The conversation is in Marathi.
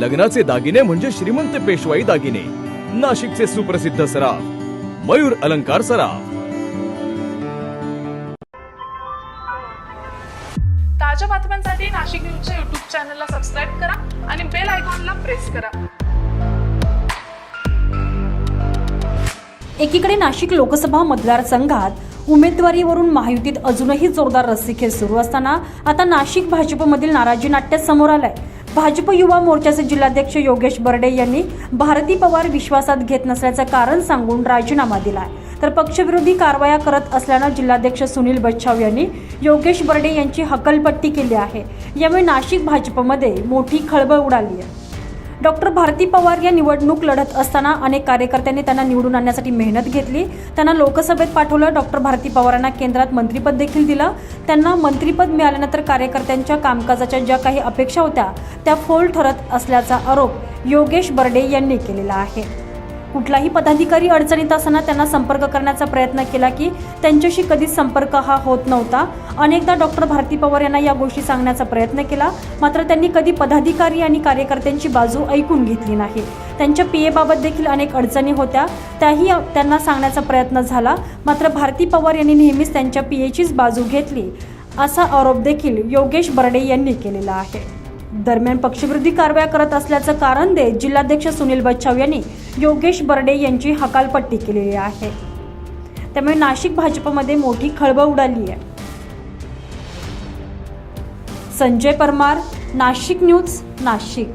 लग्नाचे दागिने म्हणजे श्रीमंत पेशवाई दागिने. नाशिकचे सुप्रसिद्ध सराफ मयूर अलंकार सराफ. ताज्या बातम्यांसाठी नाशिक न्यूजच्या युट्यूब चॅनलला सबस्क्राईब करा आणि बेल आयकॉनला प्रेस करा. एकीकडे नाशिक लोकसभा मतदारसंघात उमेदवारीवरून महायुतीत अजूनही जोरदार रस्सीखेच सुरू असताना आता नाशिक भाजपमधील नाराजी नाट्य समोर आलंय. भाजप युवा मोर्चाचे जिल्हाध्यक्ष योगेश बर्डे यांनी भारती पवार विश्वासात घेत नसल्याचं कारण सांगून राजीनामा दिला तर पक्षविरोधी कारवाया करत असल्यानं जिल्हाध्यक्ष सुनील बच्छाव यांनी योगेश बर्डे यांची हकलपट्टी केली आहे. यामुळे नाशिक भाजपमध्ये मोठी खळबळ उडाली आहे. डॉक्टर भारती पवार या निवडणूक लढत असताना अनेक कार्यकर्त्यांनी त्यांना निवडून आणण्यासाठी मेहनत घेतली. त्यांना लोकसभेत पाठवलं डॉक्टर भारती पवारांना केंद्रात मंत्रीपद देखील दिलं. त्यांना मंत्रीपद मिळाल्यानंतर कार्यकर्त्यांच्या कामकाजाच्या ज्या काही अपेक्षा होत्या त्या फोल ठरत असल्याचा आरोप योगेश बर्डे यांनी केलेला आहे. कुठलाही पदाधिकारी अडचणीत असताना त्यांना संपर्क करण्याचा प्रयत्न केला की त्यांच्याशी कधीच संपर्क हा होत नव्हता. अनेकदा डॉक्टर भारती पवार यांना या गोष्टी सांगण्याचा प्रयत्न केला. मात्र त्यांनी कधी पदाधिकारी आणि कार्यकर्त्यांची बाजू ऐकून घेतली नाही. त्यांच्या पी एबाबत देखील अनेक अडचणी होत्या. त्याही त्यांना सांगण्याचा प्रयत्न झाला. मात्र भारती पवार यांनी नेहमीच त्यांच्या पी एचीच बाजू घेतली असा आरोप देखील योगेश बर्डे यांनी केलेला आहे. दरम्यान पक्षविरोधी कारवाया करत असल्याचं कारण देत जिल्हाध्यक्ष सुनील बच्छाव यांनी योगेश बर्डे यांची हकालपट्टी केलेली आहे. त्यामुळे नाशिक भाजपमध्ये मोठी खळबळ उडाली आहे. संजय परमार नाशिक न्यूज नाशिक.